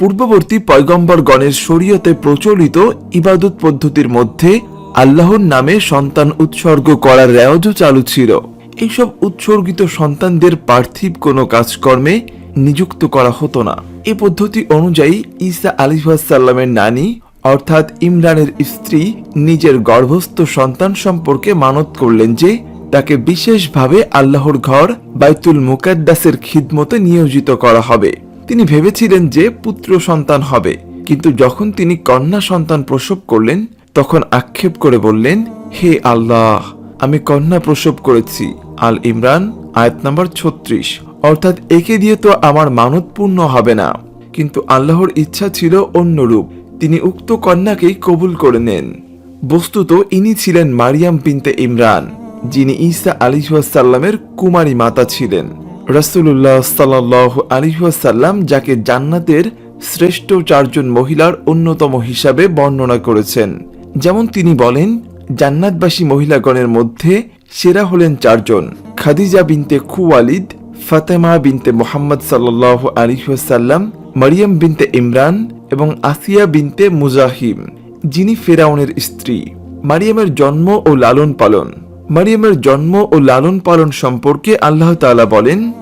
পূর্ববর্তী পয়গম্বরগণের শরীয়তে প্রচলিত ইবাদত পদ্ধতির মধ্যে আল্লাহর নামে সন্তান উৎসর্গ করার রেওয়াজও চালু ছিল। এইসব উৎসর্গিত সন্তানদের পার্থিব কোনো কাজকর্মে নিযুক্ত করা হতো না। এ পদ্ধতি অনুযায়ী ঈসা আলিহাসাল্লামের নানি, অর্থাৎ ইমরানের স্ত্রী, নিজের গর্ভস্থ সন্তান সম্পর্কে মানত করলেন যে, তাকে বিশেষভাবে আল্লাহর ঘর বাইতুল মুকাদ্দাসের খিদমতে নিয়োজিত করা হবে। তিনি ভেবেছিলেন যে পুত্র সন্তান হবে। কিন্তু যখন তিনি কন্যা সন্তান প্রসব করলেন, তখন আক্ষেপ করে বললেন, হে আল্লাহ, আমি কন্যা প্রসব করেছি। আল ইমরান, আয়াত নাম্বার ছত্রিশ। অর্থাৎ একে দিয়ে তো আমার মানত পূর্ণ হবে না। কিন্তু আল্লাহর ইচ্ছা ছিল অন্যরূপ। তিনি উক্ত কন্যাকেই কবুল করে নেন। বস্তুত ইনি ছিলেন মারিয়াম বিনতে ইমরান, যিনি ঈসা আলিহাসাল্লামের কুমারী মাতা ছিলেন। রাসূলুল্লাহ সাল্লাহ আলিহাসাল্লাম যাকে জান্নাতের শ্রেষ্ঠ চারজন মহিলার অন্যতম হিসাবে বর্ণনা করেছেন। যেমন তিনি বলেন, জান্নাতবাসী মহিলাগণের মধ্যে সেরা হলেন চারজন, খাদিজা বিনতে খুওয়ালিদ, ফাতেমা বিনতে মোহাম্মদ সাল্লাহ আলিহাসাল্লাম মারিয়াম বিনতে ইমরান এবং আসিয়া বিনতে মুজাহিম, যিনি ফেরাউনের স্ত্রী। মারিয়ামের জন্ম ও লালন পালন। মারিয়ামের জন্ম ও লালন পালন সম্পর্কে আল্লাহ তাআলা বলেন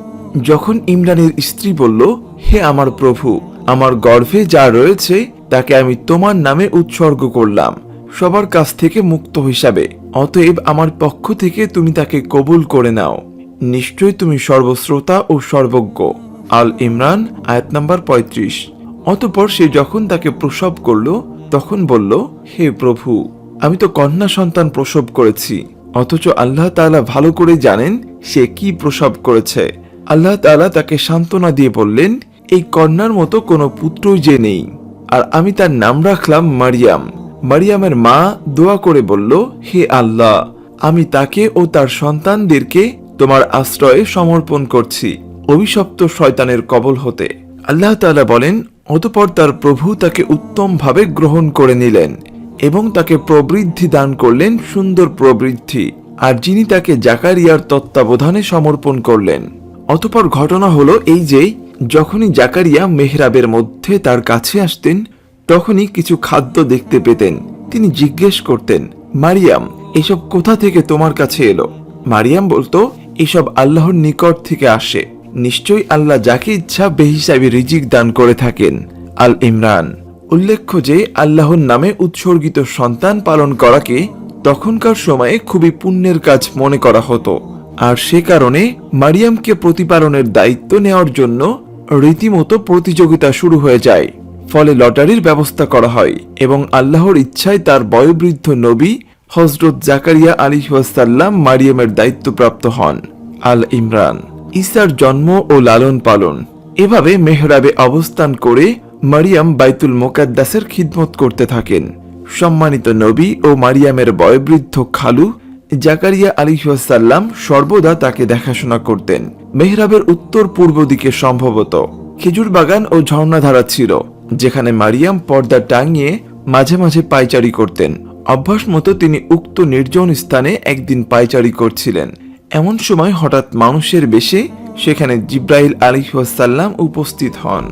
যখন ইমরানের স্ত্রী বলল, হে আমার প্রভু, আমার গর্ভে যা রয়েছে, তাকে আমি তোমার নামে উৎসর্গ করলাম, সবার কাছ থেকে মুক্ত হিসাবে। অতএব আমার পক্ষ থেকে তুমি তাকে কবুল করে নাও। নিশ্চয় তুমি সর্বশ্রোতা ও সর্বজ্ঞ। আল ইমরান, আয়াত নাম্বার পঁয়ত্রিশ। অতপর সে যখন তাকে প্রসব করল, তখন বলল, হে প্রভু, আমি তো কন্যা সন্তান প্রসব করেছি, অথচ আল্লাহ তাআলা ভালো করে জানেন সে কি প্রসব করেছে। আল্লাহ তাআলা তাকে সান্ত্বনা দিয়ে বললেন, এই কন্যার মতো কোনো পুত্রই যে নেই। আর আমি তার নাম রাখলাম মারিয়াম। মারিয়ামের মা দোয়া করে বলল, হে আল্লাহ, আমি তাকে ও তার সন্তানদেরকে তোমার আশ্রয়ে সমর্পণ করছি। অভিশপ্ত শয়তানের কবল হতে আল্লাহ তালা বলেন, অতপর তার প্রভু তাকে উত্তমভাবে গ্রহণ করে নিলেন এবং তাকে প্রবৃদ্ধি দান করলেন সুন্দর প্রবৃদ্ধি, আর যিনি তাকে জাকারিয়ার তত্ত্বাবধানে সমর্পণ করলেন। অতপর ঘটনা হলো এই যে, যখনই জাকারিয়া মেহরাবের মধ্যে তার কাছে আসতেন, তখনই কিছু খাদ্য দেখতে পেতেন। তিনি জিজ্ঞেস করতেন, মারিয়াম, এসব কোথা থেকে তোমার কাছে এলো? মারিয়াম বলতো, এসব আল্লাহর নিকট থেকে আসে। নিশ্চয়ই আল্লাহ যাকে ইচ্ছা বেহিসাবি রিজিক দান করে থাকেন। আল ইমরান। উল্লেখ্য যে, আল্লাহর নামে উৎসর্গিত সন্তান পালন করাকে তখনকার সময়ে খুবই পুণ্যের কাজ মনে করা হতো। আর সে কারণে মারিয়ামকে প্রতিপালনের দায়িত্ব নেওয়ার জন্য রীতিমতো প্রতিযোগিতা শুরু হয়ে যায়। ফলে লটারির ব্যবস্থা করা হয় এবং আল্লাহর ইচ্ছায় তার বয়োবৃদ্ধ নবী হজরত জাকারিয়া আলী সাল্লাম মারিয়ামের দায়িত্বপ্রাপ্ত হন। আল ইমরান, ঈসার জন্ম ও লালন পালন। এভাবে মেহরাবে অবস্থান করে মারিয়াম বাইতুল মোকাদ্দাসের খিদমত করতে থাকেন। সম্মানিত নবী ও মারিয়ামের বয়োবৃদ্ধ খালু জাকারিয়া আলিহাসাল্লাম সর্বদা তাকে দেখাশোনা করতেন। মেহরাবের উত্তর পূর্ব দিকে সম্ভবত খেজুর বাগান ও ঝর্ণাধারা ছিল, যেখানে মারিয়াম পর্দা টাঙিয়ে মাঝে মাঝে পায়চারি করতেন। অভ্যাস মতো তিনি উক্ত নির্জন স্থানে একদিন পায়চারি করছিলেন। এমন সময় হঠাৎ মানুষের বেশে সেখানে জিব্রাইল আলিহাসাল্লাম উপস্থিত হন।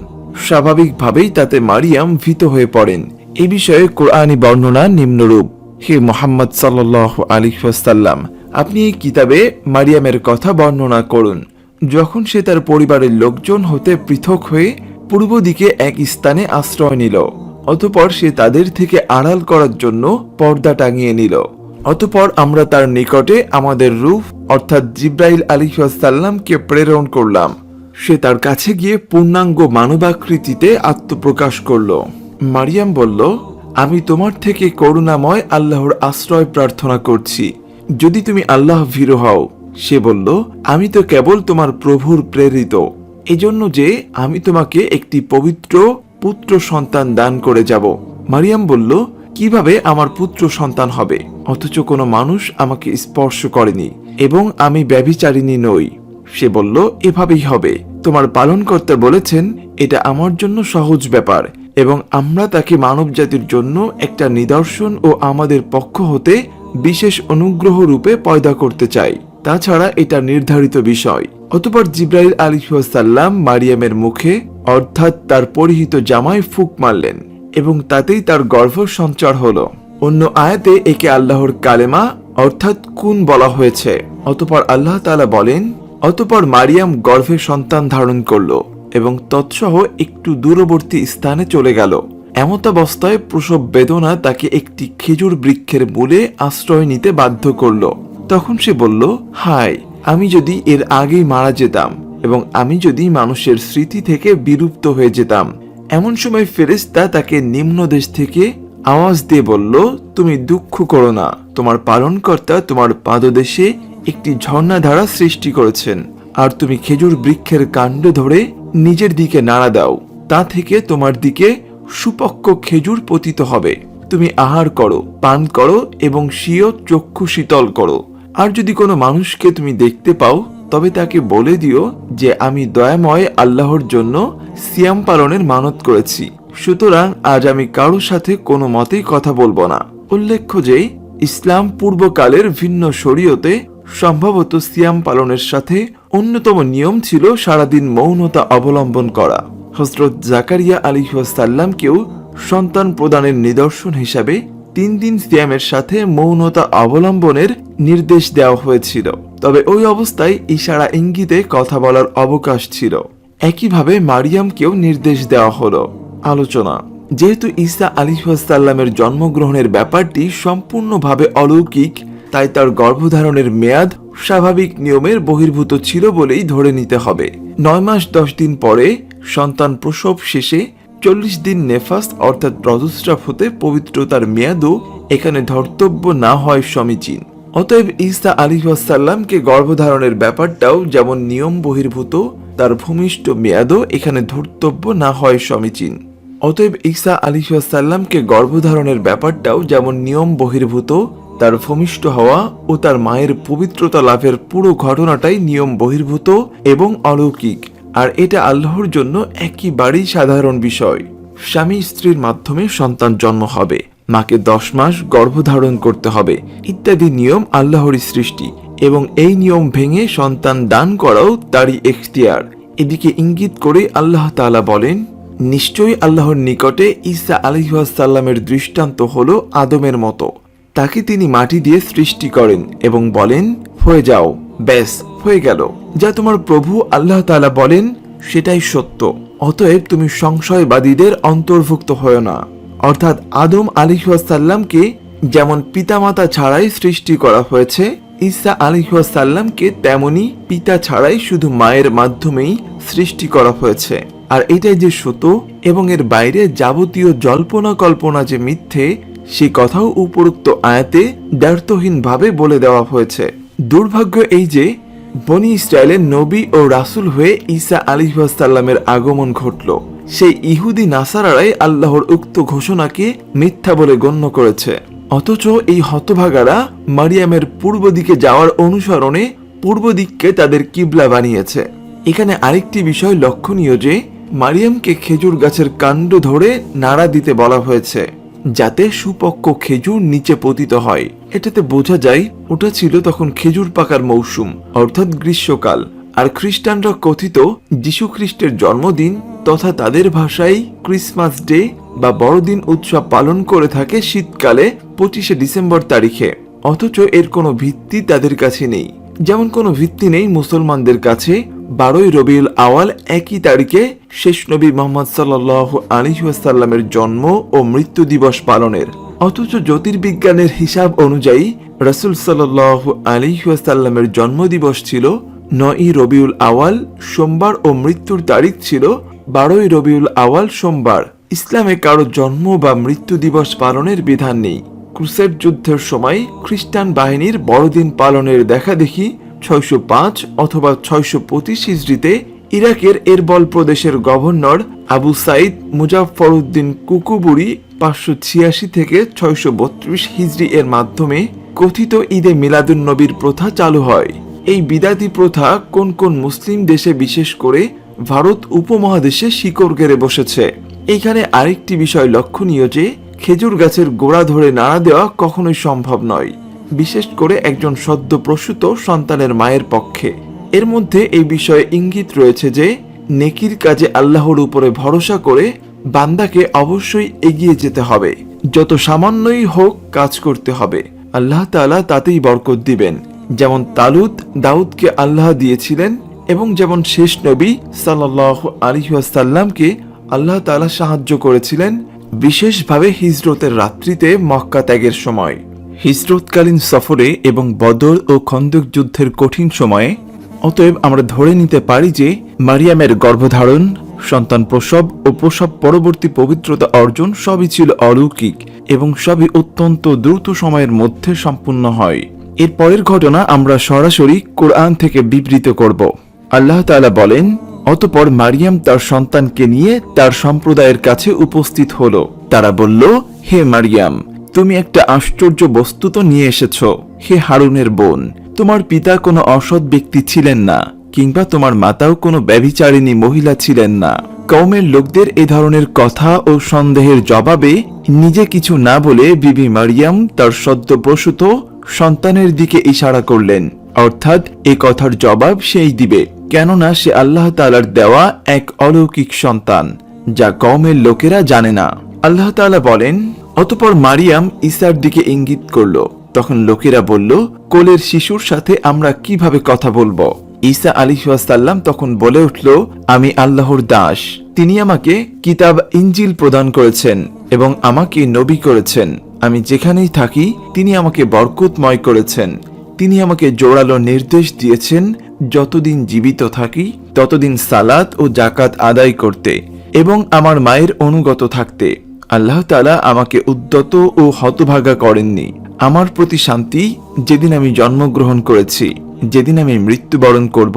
স্বাভাবিকভাবেই তাতে মারিয়াম ভীত হয়ে পড়েন। এ বিষয়ে কোরআনী বর্ণনা নিম্নরূপ। হে মোহাম্মদ সাল্লাহ আলিহাসাল্লাম আপনি এই কিতাবে মারিয়ামের কথা বর্ণনা করুন। যখন সে তার পরিবারের লোকজন হতে পৃথক হয়ে পূর্ব দিকে এক স্থানে আশ্রয় নিল, অতপর সে তাদের থেকে আড়াল করার জন্য পর্দা টাঙিয়ে নিল। অতপর আমরা তার নিকটে আমাদের রূপ, অর্থাৎ জিব্রাইল আলিহাসাল্লামকে প্রেরণ করলাম। সে তার কাছে গিয়ে পূর্ণাঙ্গ মানবাকৃতিতে আত্মপ্রকাশ করল। মারিয়াম বলল আমি তোমার থেকে করুণাময় আল্লাহর আশ্রয় প্রার্থনা করছি। যদি তুমি আল্লাহ ভীরু হও, সে বলল, আমি তো কেবল তোমার প্রভুর প্রেরিত। এজন্য যে আমি তোমাকে একটি পবিত্র পুত্র সন্তান দান করে যাব। মারিয়াম বলল, কীভাবে আমার পুত্র সন্তান হবে? অথচ কোনো মানুষ আমাকে স্পর্শ করেনি এবং আমি ব্যভিচারিণী নই। সে বলল, এভাবেই হবে। তোমার পালনকর্তা বলেছেন, এটা আমার জন্য সহজ ব্যাপার। এবং আমরা তাকে মানব জাতির জন্য একটা নিদর্শন ও আমাদের পক্ষ হতে বিশেষ অনুগ্রহ রূপে পয়দা করতে চাই। তাছাড়া এটা নির্ধারিত বিষয়। অতপর জিব্রাইল আলিহাসাল্লাম মারিয়ামের মুখে, অর্থাৎ তার পরিহিত জামায় ফুক মারলেন এবং তাতেই তার গর্ভ সঞ্চার হলো। অন্য আয়াতে একে আল্লাহর কালেমা, অর্থাৎ কুন বলা হয়েছে। অতপর আল্লাহ তালা বলেন, অতপর মারিয়াম গর্ভে সন্তান ধারণ করল। এবং তৎসহ একটু দূরবর্তী স্থানে চলে গেল। এমতাবস্থায় প্রসব বেদনা তাকে একটি খেজুর বৃক্ষের মূলে আশ্রয় নিতে বাধ্য করল। তখন সে বলল, হায়, আমি যদি এর আগেই মারা যেতাম এবং আমি যদি মানুষের স্মৃতি থেকে বিলুপ্ত হয়ে যেতাম। এমন সময় ফেরেশতা তাকে নিম্ন দেশ থেকে আওয়াজ দিয়ে বলল, তুমি দুঃখ করো না। তোমার পালনকর্তা তোমার পাদদেশে একটি ঝর্ণাধারা সৃষ্টি করেছেন। আর তুমি খেজুর বৃক্ষের কাণ্ড ধরে নিজের দিকে নাড়া দাও। তা থেকে তোমার দিকে সুপক্ষ খেজুর পতিত হবে। তুমি আহার করো, পান করো এবং স্বীয় চক্ষু শীতল করো। আর যদি কোনো মানুষকে তুমি দেখতে পাও, তবে তাকে বলে দিও যে আমি দয়াময় আল্লাহর জন্য সিয়াম পালনের মানত করেছি। সুতরাং আজ আমি কারোর সাথে কোনো মতেই কথা বলব না। উল্লেখ্য যে, ইসলাম পূর্বকালের ভিন্ন শরীয়তে সম্ভবত সিয়াম পালনের সাথে অন্যতম নিয়ম ছিল সারাদিন মৌনতা অবলম্বন করা। হজরত জাকারিয়া আলিহাসাল্লামকেও সন্তান প্রদানের নিদর্শন হিসাবে তিন দিন সিয়ামের সাথে মৌনতা অবলম্বনের নির্দেশ দেওয়া হয়েছিল। তবে ওই অবস্থায় ইশারা ইঙ্গিতে কথা বলার অবকাশ ছিল। একইভাবে মারিয়ামকেও নির্দেশ দেওয়া হলো। আলোচনা। যেহেতু ঈসা আলিহাসাল্লামের জন্মগ্রহণের ব্যাপারটি সম্পূর্ণভাবে অলৌকিক তাই তার গর্ভধারণের মেয়াদ স্বাভাবিক নিয়মের বহির্ভূত ছিল বলেই ধরে নিতে হবে। নয় মাস দশ দিন পরে সন্তান প্রসব শেষে চল্লিশ দিন নেফাস অর্থাৎ রজস্রাব হতে পবিত্রতার মেয়াদও এখানে ধর্তব্য না হয় সমীচীন। অতএব ঈসা আলিহাসাল্লামকে গর্ভধারণের ব্যাপারটাও যেমন নিয়ম বহির্ভূত, তার ভূমিষ্ঠ মেয়াদও এখানে ধর্তব্য না হয় সমীচীন। অতএব ঈসা আলিহাসাল্লামকে গর্ভধারণের ব্যাপারটাও যেমন নিয়ম বহির্ভূত তার ভূমিষ্ঠ হওয়া ও তার মায়ের পবিত্রতা লাভের পুরো ঘটনাটাই নিয়ম বহির্ভূত এবং অলৌকিক। আর এটা আল্লাহর জন্য একেবারেই সাধারণ বিষয়। স্বামী স্ত্রীর মাধ্যমে সন্তান জন্ম হবে, মাকে দশ মাস গর্ভধারণ করতে হবে ইত্যাদি নিয়ম আল্লাহরই সৃষ্টি এবং এই নিয়ম ভেঙে সন্তান দান করাও তারই এখতিয়ার। এদিকে ইঙ্গিত করে আল্লাহ তাআলা বলেন, নিশ্চয়ই আল্লাহর নিকটে ঈসা আলহাসাল্লামের দৃষ্টান্ত হল আদমের মতো। তাকে তিনি মাটি দিয়ে সৃষ্টি করেন এবং বলেন, হয়ে যাও। ব্যাস, হয়ে গেল। যা তোমার প্রভু আল্লাহ তাআলা বলেন, সেটাই সত্য। অতএব তুমি সংশয়বাদীদের অন্তর্ভুক্ত হয় না। অর্থাৎ আদম আলিহাসাল্লামকে যেমন পিতামাতা ছাড়াই সৃষ্টি করা হয়েছে, ঈসা আলিহাসাল্লামকে তেমনি পিতা ছাড়াই শুধু মায়ের মাধ্যমেই সৃষ্টি করা হয়েছে। আর এটাই যে সত্য এবং এর বাইরে যাবতীয় জল্পনা কল্পনা যে মিথ্যে সে কথাও উপরোক্ত আয়াতে দ্ব্যর্থহীনভাবে বলে দেওয়া হয়েছে। দুর্ভাগ্য এই যে, বনি ইসরায়েলের নবী ও রাসূল হয়ে ঈসা আলিহাসাল্লামের আগমন ঘটল। সেই ইহুদি নাসারারাই আল্লাহর উক্ত ঘোষণাকে মিথ্যা বলে গণ্য করেছে। অথচ এই হতভাগারা মারিয়ামের পূর্ব দিকে যাওয়ার অনুসরণে পূর্ব দিককে তাদের কিবলা বানিয়েছে। এখানে আরেকটি বিষয় লক্ষণীয় যে, মারিয়ামকে খেজুর গাছের কাণ্ড ধরে নাড়া দিতে বলা হয়েছে। যাতে সুপক্ষ খেজুর নিচে পতিত হয়। এটাতে বোঝা যায়, ওটা ছিল তখন খেজুর পাকার মৌসুম, অর্থাৎ গ্রীষ্মকাল। আর খ্রিস্টানরা কথিত যীশু খ্রিস্টের জন্মদিন তথা তাদের ভাষায় ক্রিসমাস ডে বা বড়দিন উৎসব পালন করে থাকে শীতকালে পঁচিশে ডিসেম্বর তারিখে। অথচ এর কোনো ভিত্তি তাদের কাছে নেই। যেমন কোনো ভিত্তি নেই মুসলমানদের কাছে বারোই রবিউল আওয়াল একই তারিখে শেষ নবী মোহাম্মদ সাল্লাহ আলিহাসাল্লামের জন্ম ও মৃত্যু দিবস পালনের। অথচ জ্যোতির্বিজ্ঞানের হিসাব অনুযায়ী রাসুল সাল্লাহ আলিহাসাল্লামের জন্মদিবস ছিল নয়ই রবিউল আওয়াল, সোমবার ও মৃত্যুর তারিখ ছিল বারোই রবিউল আওয়াল, সোমবার। ইসলামে কারও জন্ম বা মৃত্যু দিবস পালনের বিধান নেই। ক্রুসেড যুদ্ধের সময় খ্রিস্টান বাহিনীর বড়দিন পালনের দেখা দেখি ছয়শো পাঁচ অথবা ছয়শো পঁচিশ হিজড়িতে ইরাকের এরবল প্রদেশের governor Abu Said Muzaffaruddin Kukburi পাঁচশো ছিয়াশি থেকে ছয়শো বত্রিশ হিজড়ি এর মাধ্যমে কথিত ঈদে মিলাদুন নবীর প্রথা চালু হয়। এই বিদাতি প্রথা কোন কোন মুসলিম দেশে বিশেষ করে ভারত উপমহাদেশে শিকড় গেড়ে বসেছে। এইখানে আরেকটি বিষয় লক্ষণীয় যে, খেজুর গাছের গোড়া ধরে নাড়া দেওয়া কখনোই সম্ভব নয়। বিশেষ করে একজন সদ্য প্রসূত সন্তানের মায়ের পক্ষে। এর মধ্যে এই বিষয়ে ইঙ্গিত রয়েছে যে, নেকির কাজে আল্লাহর উপরে ভরসা করে বান্দাকে অবশ্যই এগিয়ে যেতে হবে। যত সামান্যই হোক কাজ করতে হবে। আল্লাহ তাআলা তাতেই বরকত দিবেন। যেমন তালুত, দাউদকে আল্লাহ দিয়েছিলেন এবং যেমন শেষ নবী সাল্লাহ আলিহাসাল্লামকে আল্লাহ তালা সাহায্য করেছিলেন, বিশেষভাবে হিজরতের রাত্রিতে মক্কা ত্যাগের সময়। হিজরতকালীন সফরে এবং বদর ও খন্দক যুদ্ধের কঠিন সময়ে, অতএব আমরা ধরে নিতে পারি যে মারিয়ামের গর্ভধারণ, সন্তান প্রসব ও প্রসব পরবর্তী পবিত্রতা অর্জন সবই ছিল অলৌকিক এবং সবই অত্যন্ত দ্রুত সময়ের মধ্যে সম্পূর্ণ হয়। এর পরের ঘটনা আমরা সরাসরি কোরআন থেকে বিবৃত করব। আল্লাহ তাআলা বলেন, অতপর মারিয়াম তার সন্তানকে নিয়ে তার সম্প্রদায়ের কাছে উপস্থিত হল। তারা বলল, হে মারিয়াম তুমি একটা আশ্চর্য বস্তু তো নিয়ে এসেছ, হে হারুনের বোন। তোমার পিতা কোনো অসৎ ব্যক্তি ছিলেন না, কিংবা তোমার মাতাও কোনো ব্যভিচারিণী মহিলা ছিলেন না। কৌমের লোকদের এ ধরনের কথা ও সন্দেহের জবাবে নিজে কিছু না বলে বিবি মারিয়াম তার সদ্যপ্রসূত সন্তানের দিকে ইশারা করলেন। অর্থাৎ এ কথার জবাব সেই দিবে, কেননা সে আল্লাহ তাআলার দেওয়া এক অলৌকিক সন্তান, যা কওমের লোকেরা জানে না। আল্লাহ তাআলা বলেন অতপর মারিয়াম ঈসার দিকে ইঙ্গিত করল। তখন লোকেরা বলল, কোলের শিশুর সাথে আমরা কীভাবে কথা বলব? ঈসা আলিহাসাল্লাম তখন বলে উঠল, আমি আল্লাহর দাস। তিনি আমাকে কিতাব ইঞ্জিল প্রদান করেছেন এবং আমাকে নবী করেছেন। আমি যেখানেই থাকি, তিনি আমাকে বরকতময় করেছেন। তিনি আমাকে জোরালো নির্দেশ দিয়েছেন, যতদিন জীবিত থাকি, ততদিন সালাত ও জাকাত আদায় করতে এবং আমার মায়ের অনুগত থাকতে। আল্লাহ তালা আমাকে উদ্যত ও হতভাগা করেননি। আমার প্রতি শান্তি যেদিন আমি জন্মগ্রহণ করেছি, যেদিন আমি মৃত্যুবরণ করব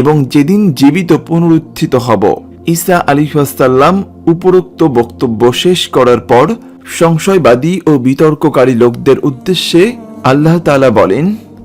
এবং যেদিন জীবিত পুনরুত্থিত হব। ঈসা আলিহাসাল্লাম উপরোক্ত বক্তব্য শেষ করার পর সংশয়বাদী ও বিতর্ককারী লোকদের উদ্দেশ্যে আল্লাহ তালা বলেন,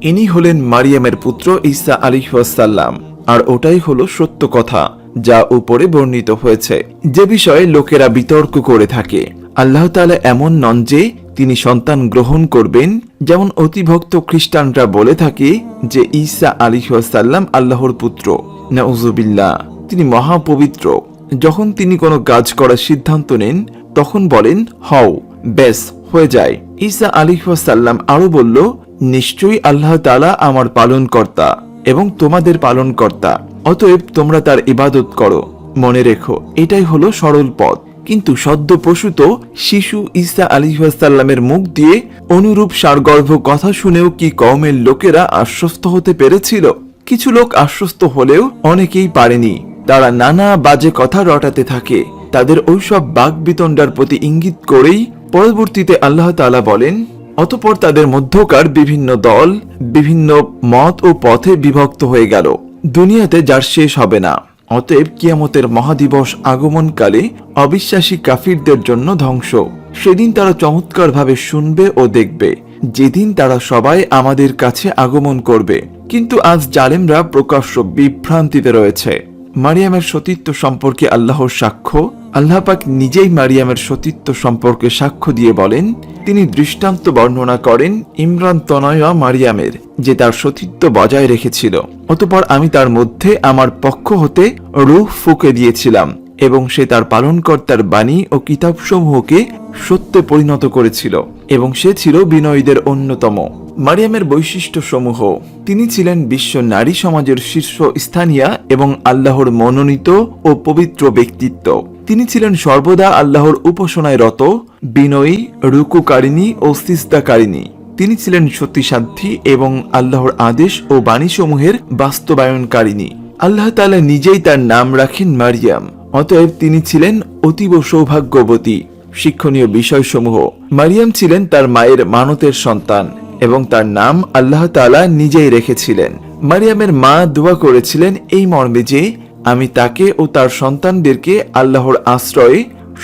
ইনি হলেন মারিয়ামের পুত্র ঈসা আলিহাসাল্লাম আর ওটাই হলো সত্য কথা। যা উপরে বর্ণিত হয়েছে। যে বিষয়ে লোকেরা বিতর্ক করে থাকে। আল্লাহ তালা এমন নন যে তিনি সন্তান গ্রহণ করবেন। যেমন অতিভক্ত খ্রিস্টানরা বলে থাকে যে ঈসা আলিহাসাল্লাম আল্লাহর পুত্র। নাউজুবিল্লাহ তিনি মহাপবিত্র। যখন তিনি কোনো কাজ করার সিদ্ধান্ত নেন, তখন বলেন, হও বেশ হয়ে যায়। ঈসা আলিহাসাল্লাম আরও বলল, নিশ্চয়ই আল্লাহ তাআলা আমার পালনকর্তা এবং তোমাদের পালনকর্তা। অতএব তোমরা তার ইবাদত করো। মনে রেখো, এটাই হলো সরল পথ। কিন্তু সদ্য প্রসূত শিশু ঈসা আলিহাসাল্লামের মুখ দিয়ে অনুরূপ সারগর্ভ কথা শুনেও কি কওমের লোকেরা আশ্বস্ত হতে পেরেছিল? কিছু লোক আশ্বস্ত হলেও অনেকেই পারেনি। তারা নানা বাজে কথা রটাতে থাকে। তাদের ওইসব বাক বিতণ্ডার প্রতি ইঙ্গিত করেই পরবর্তীতে আল্লাহ তাআলা বলেন অতপর তাদের মধ্যকার বিভিন্ন দল, বিভিন্ন মত ও পথে বিভক্ত হয়ে গেল। দুনিয়াতে যার শেষ হবে না। অতএব কিয়ামতের মহাদিবস আগমনকালে অবিশ্বাসী কাফিরদের জন্য ধ্বংস। সেদিন তারা চমৎকারভাবে শুনবে ও দেখবে। যেদিন তারা সবাই আমাদের কাছে আগমন করবে। কিন্তু আজ জালেমরা প্রকাশ্য বিভ্রান্তিতে রয়েছে। মারিয়ামের সতীত্ব সম্পর্কে আল্লাহর সাক্ষ্য আল্লাহ পাক নিজেই মারিয়ামের সতীত্ব সম্পর্কে সাক্ষ্য দিয়ে বলেন, তিনি দৃষ্টান্ত বর্ণনা করেন ইমরান তনয়া মারিয়ামের, যে তার সতীত্ব বজায় রেখেছিল। অতপর আমি তার মধ্যে আমার পক্ষ হতে রূহ ফুকে দিয়েছিলাম এবং সে তার পালনকর্তার বাণী ও কিতাবসমূহকে সত্যে পরিণত করেছিল এবং সে ছিল বিনয়ীদের অন্যতম। মারিয়ামের বৈশিষ্ট্য সমূহ তিনি ছিলেন বিশ্ব নারী সমাজের শীর্ষ স্থানীয় এবং আল্লাহর মনোনীত ও পবিত্র ব্যক্তিত্ব। তিনি ছিলেন সর্বদা আল্লাহর উপাসনায় রত, বিনয়ী, রুকুকারিণী ও সিস্তাকারিণী তিনি ছিলেন সত্যিসাধ্যী এবং আল্লাহর আদেশ ও বাণীসমূহের বাস্তবায়নকারিণী। আল্লাহ তাআলা নিজেই তার নাম রাখেন মারিয়াম। অতএব তিনি ছিলেন অতীব সৌভাগ্যবতী। শিক্ষণীয় বিষয়সমূহ। মারিয়াম ছিলেন তার মায়ের মানতের সন্তান এবং তার নাম আল্লাহ তাআলা নিজেই রেখেছিলেন। মারিয়ামের মা দোয়া করেছিলেন এই মর্মে যে আমি তাকে ও তার সন্তানদেরকে আল্লাহর আশ্রয়ে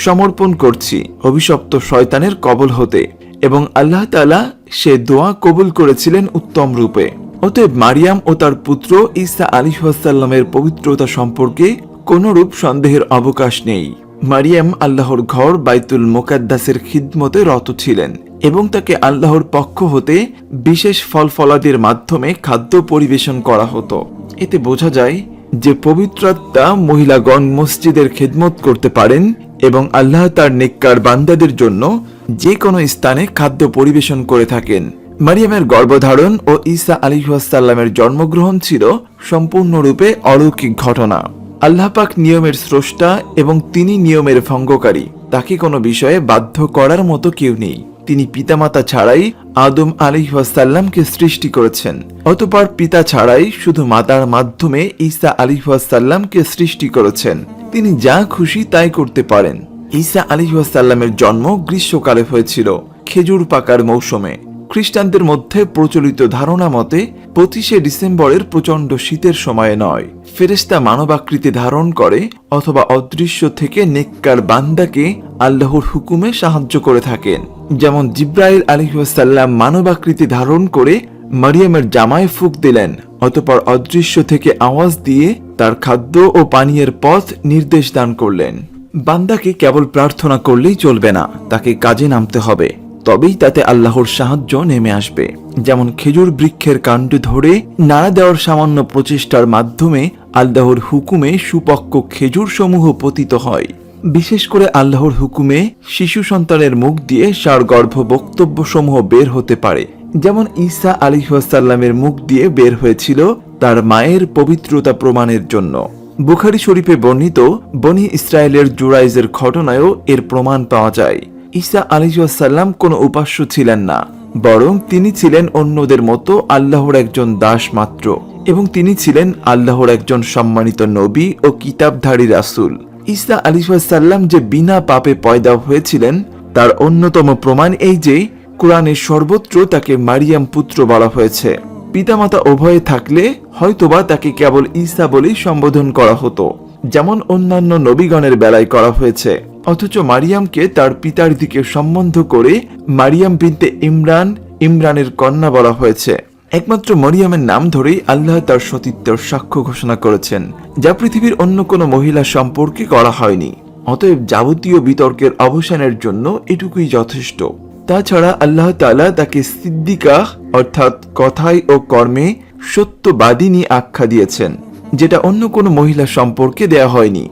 সমর্পণ করছি। অভিশপ্ত শয়তানের কবল হতে এবং আল্লাহ তালা সে দোয়া কবুল করেছিলেন উত্তম রূপে। অতএব মারিয়াম ও তার পুত্র ঈসা আলিহাসাল্লামের পবিত্রতা সম্পর্কে কোনরূপ সন্দেহের অবকাশ নেই। মারিয়াম আল্লাহর ঘর বাইতুল মোকাদ্দাসের খিদমতে রত ছিলেন এবং তাকে আল্লাহর পক্ষ হতে বিশেষ ফল ফলাদির মাধ্যমে খাদ্য পরিবেশন করা হতো। এতে বোঝা যায় যে পবিত্রাত্মা মহিলাগণ মসজিদের খেদমত করতে পারেন এবং আল্লাহ তার নেককার বান্দাদের জন্য যে কোনো স্থানে খাদ্য পরিবেশন করে থাকেন। মারিয়ামের গর্ভধারণ ও ঈসা আলিহাসাল্লামের জন্মগ্রহণ ছিল সম্পূর্ণরূপে অলৌকিক ঘটনা। আল্লাহ পাক নিয়মের স্রষ্টা এবং তিনি নিয়মের ভঙ্গকারী, তাকে কোনো বিষয়ে বাধ্য করার মতো কেউ নেই। তিনি পিতামাতা ছাড়াই আদম আলিহাসাল্লামকে সৃষ্টি করেছেন। অতপর পিতা ছাড়াই শুধু মাতার মাধ্যমে ঈসা আলিহাসাল্লামকে সৃষ্টি করেছেন। তিনি যা খুশি তাই করতে পারেন। ঈসা আলিহাসাল্লামের জন্ম গ্রীষ্মকালে হয়েছিল, খেজুর পাকার মৌসুমে। খ্রিস্টানদের মধ্যে প্রচলিত ধারণা মতে, পঁচিশে ডিসেম্বরের প্রচণ্ড শীতের সময়ে নয়। ফেরেস্তা মানবাকৃতি ধারণ করে অথবা অদৃশ্য থেকে নেককার বান্দাকে আল্লাহর হুকুমে সাহায্য করে থাকেন। যেমন জিব্রাইল আলিহাসাল্লাম মানবাকৃতি ধারণ করে মারিয়ামের জামায় ফুক দিলেন, অতপর অদৃশ্য থেকে আওয়াজ দিয়ে তার খাদ্য ও পানীয়ের পথ নির্দেশ দান করলেন। বান্দাকে কেবল প্রার্থনা করলেই চলবে না, তাকে কাজে নামতে হবে। তবেই তাতে আল্লাহর সাহায্য নেমে আসবে। যেমন খেজুর বৃক্ষের কাণ্ড ধরে নাড়া দেওয়ার সামান্য প্রচেষ্টার মাধ্যমে আল্লাহর হুকুমে সুপক্ক খেজুর সমূহ পতিত হয়। বিশেষ করে আল্লাহর হুকুমে শিশু সন্তানের মুখ দিয়ে সারগর্ভ বক্তব্য সমূহ বের হতে পারে। যেমন ঈসা আলিহাসাল্লামের মুখ দিয়ে বের হয়েছিল তার মায়ের পবিত্রতা প্রমাণের জন্য। বুখারি শরীফে বর্ণিত বনি ইসরায়েলের জুরাইজের ঘটনায়ও এর প্রমাণ পাওয়া যায়। ঈসা আলিহাসাল্লাম কোনো উপাস্য ছিলেন না, বরং তিনি ছিলেন অন্যদের মতো আল্লাহর একজন দাস মাত্র এবং তিনি ছিলেন আল্লাহর একজন সম্মানিত নবী ও কিতাবধারী রাসূল। ঈসা আলিহাসাল্লাম যে বিনা পাপে পয়দা হয়েছিলেন, তার অন্যতম প্রমাণ এই যে, কোরআনের সর্বত্র তাকে মারিয়াম পুত্র বলা হয়েছে। পিতামাতা উভয়ে থাকলে হয়তোবা তাকে কেবল ঈসা বলেই সম্বোধন করা হতো, যেমন অন্যান্য নবীগণের বেলায় করা হয়েছে। অথচ মারিয়ামকে তার পিতার দিকে সম্বন্ধ করে মারিয়াম বিনতে ইমরান, ইমরানের কন্যা বলা হয়েছে। একমাত্র মরিয়ামের নাম ধরেই আল্লাহ তার সতীত্বের সাক্ষ্য ঘোষণা করেছেন, যা পৃথিবীর অন্য কোনো মহিলা সম্পর্কে করা হয়নি। অতএব যাবতীয় বিতর্কের অবসানের জন্য এটুকুই যথেষ্ট। তাছাড়া আল্লাহ তাআলা তাকে সিদ্দিকা, অর্থাৎ কথায় ও কর্মে সত্যবাদিনী আখ্যা দিয়েছেন, যেটা অন্য কোনো মহিলা সম্পর্কে দেয়া হয়নি।